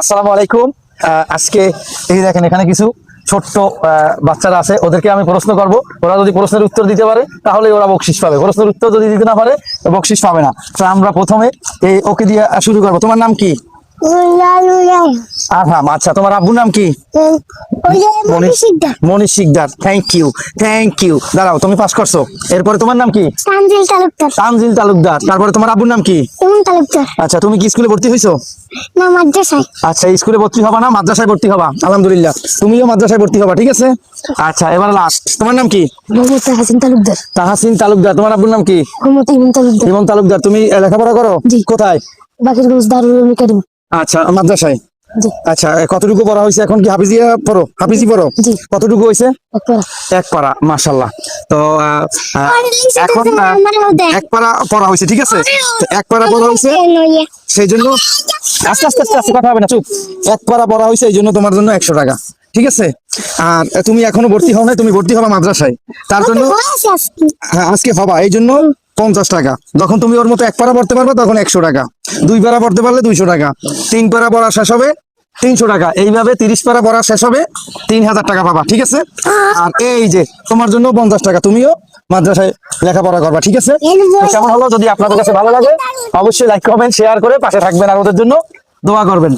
আসসালামু আলাইকুম। আজকে এই দেখেন, এখানে কিছু ছোট্ট বাচ্চারা আছে, ওদেরকে আমি প্রশ্ন করব। ওরা যদি প্রশ্নের উত্তর দিতে পারে, তাহলে ওরা বকশিস পাবে। প্রশ্নের উত্তর যদি দিতে না পারে, বকশিস পাবে না। তো আমরা প্রথমে এই ওকে দিয়ে শুরু করব। তোমার নাম কি? আরহাম আচ্ছা তোমার আব্বুর নাম কি? Manish Sikdar thank you thank you দাঁড়াও তুমি পাস করছ। এরপরে তোমার নাম কি? তানজিল তালুকদার। তানজিল তালুকদার। তারপরে তোমার আব্বুর নাম কি? ইমন তালুকদার। আচ্ছা তুমি কি স্কুলে ভর্তি হয়েছো না মাদ্রাসায়। আচ্ছা স্কুলে ভর্তি হবা না মাদ্রাসায় ভর্তি হবা? আলহামদুলিল্লাহ। তুমিও মাদ্রাসায় ভর্তি হবা ঠিক আছে? আচ্ছা এবার লাস্ট তোমার নাম কি? মোহাম্মদ হাসান তালুকদার। তাহাসিন তালুকদার। তোমার আব্বুর নাম কি? মোহাম্মদ ইমন তালুকদার। ইমন তালুকদার তুমি লেখাপড়া করো? কোথায়? দারুল একাডেমি। আচ্ছা মাদ্রাসায়? আচ্ছা কতটুকু পড়া হয়েছে এখন কি হাফিজিয়া পড়ো? হাফিজি পড়ো? কতটুকু হয়েছে? এক পারা মাশাল্লাহ তো এখন এক পারা পড়া হয়েছে ঠিক আছে? এক পারা পড়া হয়েছে। সেই জন্য আস্তে আস্তে আস্তে আস্তে কথা হবে না চুপ। এক পারা পড়া হয়েছে এই জন্য তোমার জন্য একশো টাকা ঠিক আছে? আর তুমি এখনও ভর্তি হও না তুমি ভর্তি হবা মাদ্রাসায়। তার জন্য হ্যাঁ আজকে হবা এই জন্য পঞ্চাশ টাকা। যখন তুমি ওর মতো এক পারা পড়তে পারবে তখন একশো টাকা। দুই পারা পড়তে পারলে দুইশো টাকা। তিন পারা পড়া শেষ হবে তিনশো টাকা। এইভাবে তিরিশ পারা পড়া শেষ হবে তিন হাজার টাকা পাবা ঠিক আছে? আর এই যে তোমার জন্য পঞ্চাশ টাকা তুমিও মাদ্রাসায় লেখাপড়া করবা ঠিক আছে? কেমন হলো? যদি আপনাদের কাছে ভালো লাগে অবশ্যই লাইক কমেন্ট শেয়ার করে পাশে থাকবেন আর ওদের জন্য দোয়া করবেন।